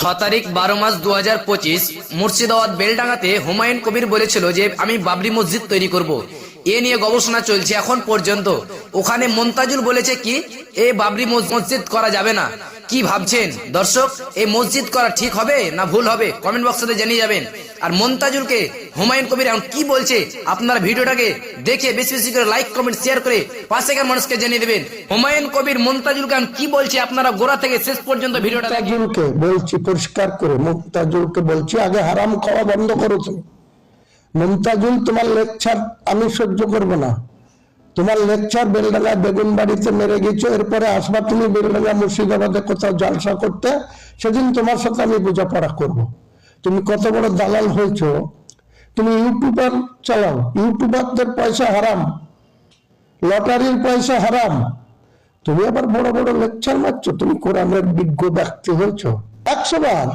ছ তারিখ বারো মাস দু হাজার পঁচিশ মুর্শিদাবাদ বেলডাঙ্গাতে হুমায়ুন কবির বলেছিল যে, আমি বাবরি মসজিদ তৈরি করব। এ নিয়ে গবেষণা চলছে এখন পর্যন্ত। ওখানে মন্তাজুল বলেছে কি এই বাবরি মসজিদ করা যাবে না। কি ভাবছেন? দর্শক এই মসজিদ করা ঠিক হবে না ভুল হবে? কমেন্ট বক্সে জানিয়ে যাবেন। আর মন্তাজুলকে হুমায়ুন কবির এখন কি বলছে, আপনারা ভিডিওটাকে দেখে বেশি বেশি করে লাইক কমেন্ট শেয়ার করে পাশেকার মানুষকে জানিয়ে দেবেন। হুমায়ুন কবির মন্তাজুলকে এখন কি বলছে, আপনারা গোড়া থেকে শেষ পর্যন্ত ভিডিওটা বলছি পরিষ্কার করে মুক্তাজুলকে বলছি আগে হারাম খাওয়া বন্ধ করো মুমতাজুল, তোমার লেকচার আমি সহ্য করব না। তোমার লেকচার বেলডাঙ্গা বেগুন বাড়িতে মেরে গেছো, এরপরে আসবা তুমি বেলডাঙ্গা মুর্শিদাবাদে কোথাও জালসা করতে, সেদিন তোমার সাথে আমি বোঝাপড়া করব। তুমি কত বড় দালাল হয়েছো। তুমি ইউটিউবার চালাও, ইউটিউবারদের পয়সা হারাম, লটারির পয়সা হারাম। তুমি আবার বড় বড় লেকচার মারছো, তুমি কোরআনের বিজ্ঞ ব্যক্তি হয়েছ। একশো বার।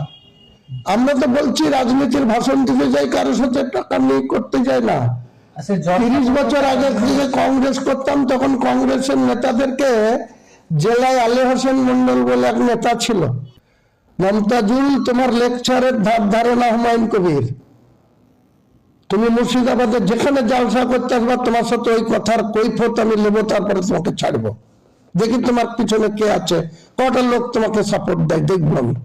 আমরা তো বলছি রাজনীতির ভাষণ দিতে যাই কারোর সাথে টাকা নিয়ে করতে যাই না। তিরিশ বছর আগে থেকে কংগ্রেস করতাম তখন কংগ্রেসের নেতাদেরকে জেলায় আলী হোসেন মন্ডল বলে এক নেতা ছিল। মমতাজুল তোমার লেকচারের ধার ধারণা হুমায়ুন কবির। তুমি মুর্শিদাবাদে যেখানে জালসা করতে আসবা তোমার সাথে ওই কথার কৈফত আমি নেব তারপরে তোমাকে ছাড়বো। দেখি তোমার পিছনে কে আছে কটা লোক তোমাকে সাপোর্ট দেয় দেখব আমি।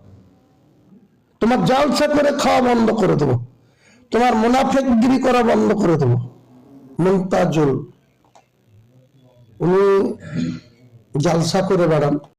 তোমার জালসা করে খাওয়া বন্ধ করে দেবো। তোমার মুনাফেকগিরি করা বন্ধ করে দেবো। মুমতাজুল উনি জালসা করে বেড়ান।